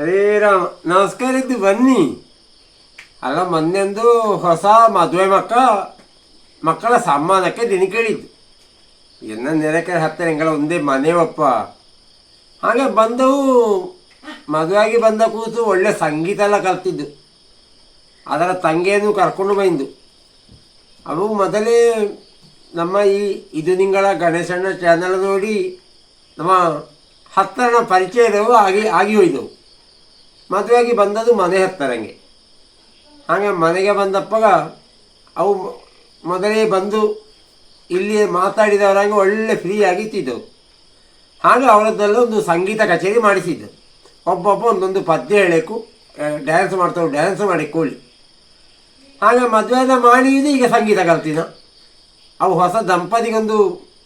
ಶ್ರೀರಾಮ ನಮಸ್ಕಾರ ಇದ್ದು ಬನ್ನಿ. ಅಲ್ಲ, ಮೊನ್ನೆಂದು ಹೊಸ ಮದುವೆ ಮಕ್ಕಳ ಮಕ್ಕಳ ಸಮ್ಮಾನಕ್ಕೆ ದಿನ ಕೇಳಿದ್ದು. ಎನ್ನ ನೆರೆಕೆ ಹತ್ತಿರ ಎಂಗಳ ಒಂದೇ ಮನೆವಪ್ಪ. ಹಾಗೆ ಬಂದವು, ಮದುವೆಯಾಗಿ ಬಂದ ಕೂತು ಒಳ್ಳೆ ಸಂಗೀತ ಎಲ್ಲ ಕಲ್ತಿದ್ದು. ಅದರ ತಂಗಿಯನ್ನು ಕರ್ಕೊಂಡು ಬಂದು. ಅವು ಮೊದಲೇ ನಮ್ಮ ಈ ಇದು ನಿಂಗಳ ಗಣೇಶಣ್ಣ ಚಾನಲ್ ನೋಡಿ ನಮ್ಮ ಹತ್ತಿರನ ಪರಿಚಯದವು ಆಗಿ ಆಗಿ ಹೋಯ್ದವು. ಮದುವೆಯಾಗಿ ಬಂದದ್ದು ಮನೆ ಹತ್ತರಂಗೆ. ಹಾಗೆ ಮನೆಗೆ ಬಂದಪ್ಪಾಗ ಅವು ಮೊದಲೇ ಬಂದು ಇಲ್ಲಿ ಮಾತಾಡಿದವರಾಗಿ ಒಳ್ಳೆ ಫ್ರೀ ಆಗಿತ್ತಿದ್ದವು ಹಾಗೆ ಅವರದ್ದೆಲ್ಲ ಒಂದು ಸಂಗೀತ ಕಚೇರಿ ಮಾಡಿಸಿದ್ದು. ಒಬ್ಬೊಬ್ಬ ಒಂದೊಂದು ಪದ್ಯ ಹೇಳಬೇಕು ಡ್ಯಾನ್ಸ್ ಮಾಡ್ತಾವೆ ಡ್ಯಾನ್ಸ್ ಮಾಡಿ ಕೂಳಿ ಹಾಗೆ ಮದುವೆದ ಮಾಡಿದ್ದು ಈಗ ಸಂಗೀತ ಕಲ್ತಿನ. ಅವು ಹೊಸ ದಂಪತಿಗೊಂದು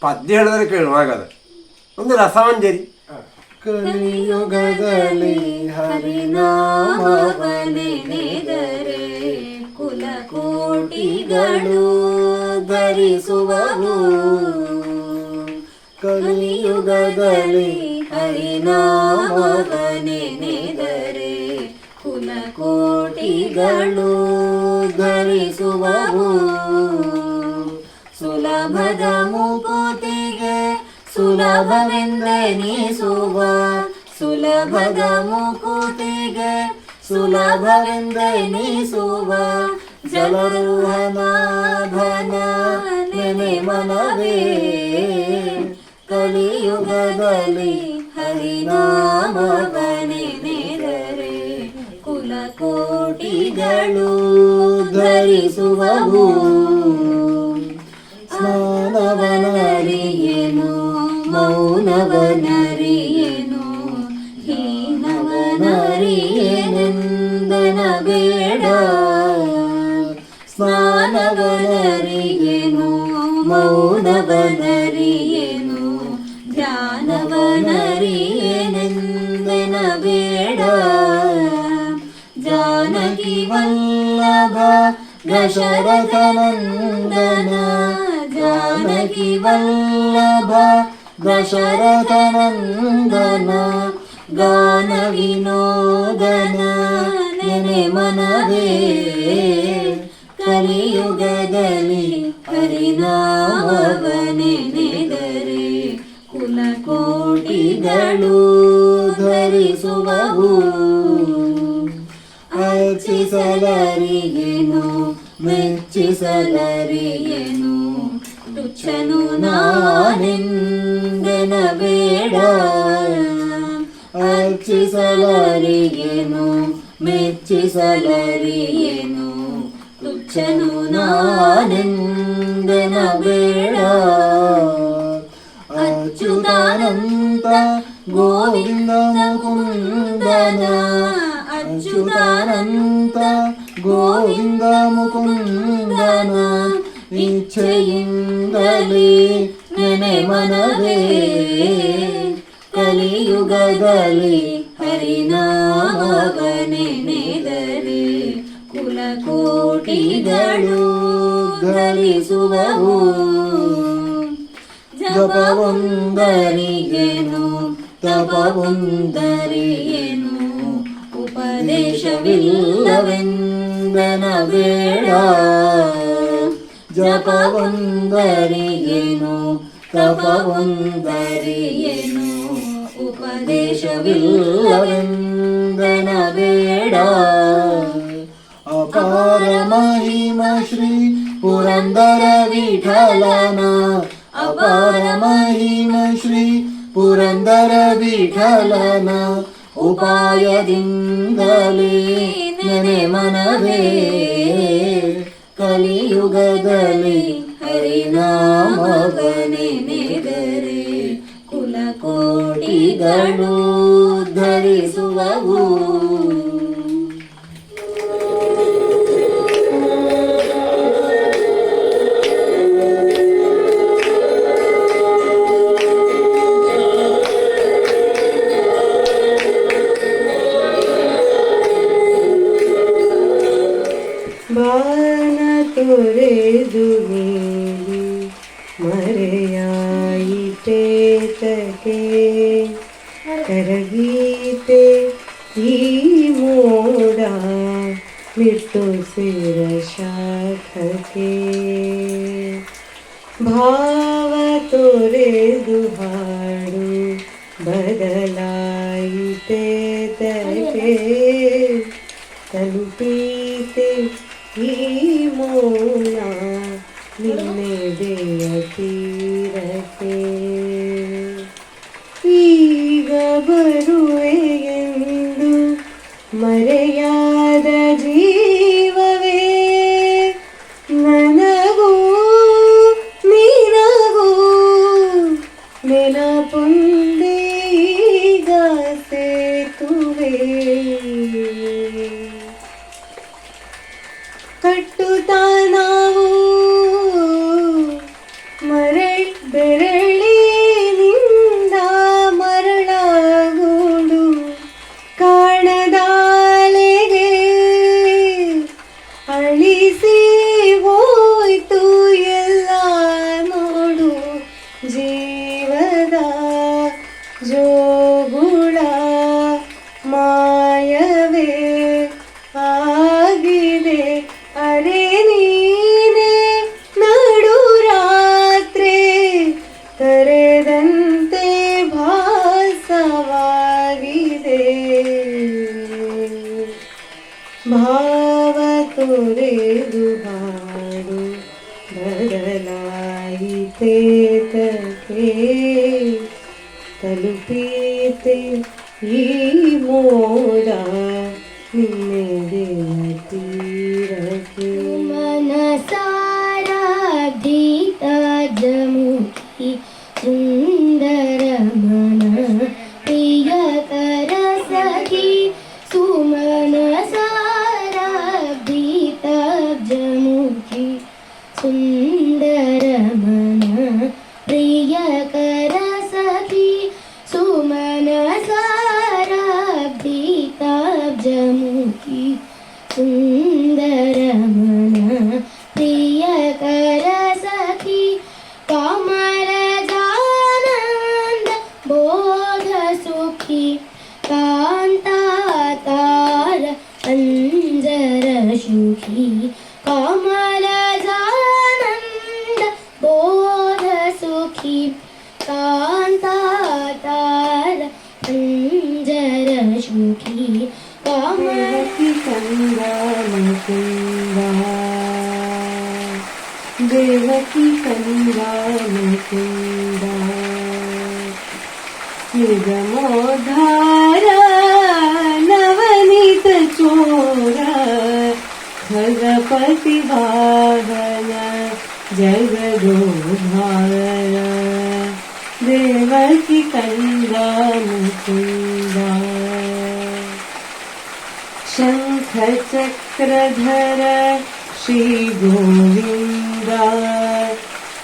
ಪದ್ಯ ಹೇಳಿದ್ರೆ ಕೇಳುವಾಗ ಹಾಗಾದ್ರೆ ಒಂದು ರಸಮಂಜರಿ ಕಲಿಯುಗದಲ್ಲಿ ಹರಿನಾಮವನೆನೆದರೆ ಕುಲಕೋಟಿಗಳು ಧರಿಸುವವು ಕಲಿಯುಗದಲ್ಲಿ ಹರಿನಾಮವನೆನೆದರೆ ಕುಲಕೋಟಿಗಳು ಧರಿಸುವವು ಸುಲಭದ ಮುಕುತಿಗೆ ಸುಲಭವೆಂದೆನಿಸುವ ಸುಲಭದ ಮುಕುತಿಗೆ ಸುಲಭವೆಂದೆನಿಸುವ ಜಲರುಹನಾಭನ ನೆನೆ ಮನವೇ. ಕಲಿಯುಗದಲ್ಲಿ ಹರಿನಾಮವನೆನೆದರೆ ಕುಲಕೋಟಿಗಳು ಧರಿಸುವವು. ಮೌನವನರಿಯೇನು ಹೀನವನರಿಯೇನೆಂದನ ಬೇಡ ಸ್ನಾನವನರಿಯೇನು? ಮೌನವನರಿಯೇನು? ಧ್ಯಾನವನರಿಯೇನೆಂದನ ಬೇಡ ಜಾನಕಿ ವಲ್ಲಭ ದಶರಥನಂದನ. ಜಾನಕಿ ವಲ್ಲಭ ದಶರಥನಂದನ ಗಾನ ವಿನೋದನ ನೆನೆ ಮನವೇ ಕಲಿಯುಗದಲ್ಲಿ ಹರಿನಾಮವನೆನೆದರೆ ಕುಲಕೋಟಿಗಳು ಧರಿಸುವವು ಅರ್ಚಿಸಲರಿಯೇನು ಮೆಚ್ಚಿಸಲರಿಯೇನು ತುಚ್ಛನು ನಾನೆಂದೆನ ಅರ್ಚಿಸಲರಿಯೇನು ಮೆಚ್ಚಿಸಲರಿಯೇನು ತುಚ್ಛನು ನಾನೆಂದೆನ ಬೇಡ ಅಚ್ಯುತಾನಂತ ಗೋವಿಂದ ಮುಕುಂದನ ಅಚ್ಯುತಾನಂತ ಗೋವಿಂದ ಮುಕುಂದನ ಇಚ್ಛೆಯಿಂದಲೇ ನೆನೆ ಮನವೇ ಕಲಿಯುಗದಲ್ಲಿ ಹರಿನಾಮವನೆನೆದರೆ ಕುಲಕೋಟಿಗಳು ಧರಿಸುವವು. ಜಪವೊಂದರಿಗೆನು ತಪವೊಂದರಿಗೆನು ಉಪದೇಶವಿಲ್ಲವೆಂದನ ಬೇಡ ಜಪವೊಂದರಿಗೆನು ತಪವೊಂದರಿಯೇನು ಉಪದೇಶವಿಲ್ಲವೆಂದನ ಬೇಡ ಅಪಾರ ಮಹಿಮ ಶ್ರೀ ಪುರಂದರ ವಿಠಲನ ಅಪಾರ ಮಹಿಮ ಶ್ರೀ ಪುರಂದರ ವಿಠಲನ ಉಪಾಯದಿಂದಲೇ ನೆನೆ ಮನವೇ ಕಲಿಯುಗದಲ್ಲಿ ಹರಿನಾಮವನೆನೆದರೆ ಕುಲಕೋಟಿಗಳು ಧರಿಸುವವು ಕರಗೀತೆ ಈ ಮೋಡ ನಿಟ್ಟುಸಿರ ಶಾಖಕ್ಕೆ ಭಾವ ತೊರೆದು ಹಾಡು ಬದಲಾಯಿತೆ ತರಕೆ ತಲುಪೀತೆ ಈ ಮೌನ ನಿನ್ನೆದೆಯ ತೀರಕ್ಕೆ ತೊರೆದು ಹಾಡು ಬದಲಾಯಿತೆ ತಕೆ ತಲುಪೀತೆ ಈ ಮೋಡ ನಿನ್ನೆದೆಯ ತೀರಕ್ಕೆ ण्ड शिगमो नवनीतचोरा नवनीत चोरा भगपति कन्दा मुकुन्दा शङ्खचक्रधर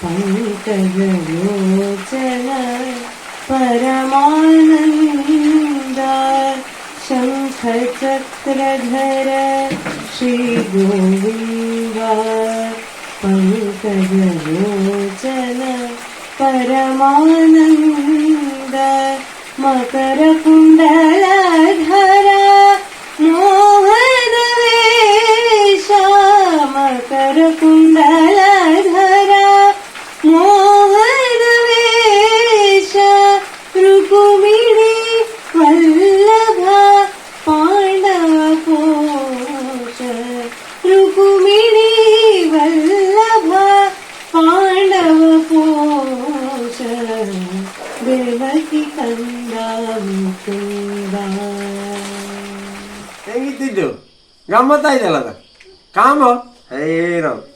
शङ्ख चक्रधर पङ्कजलोचन परमानन्द शङ्खचक्रधर श्रीगोविन्द पङ्कजलोचन परमानन्द मकरकुण्डलधर मोहनवेश मकरकुण्डलधर Matikan dalam kembang Kayak lah tuh Kamu Hei dong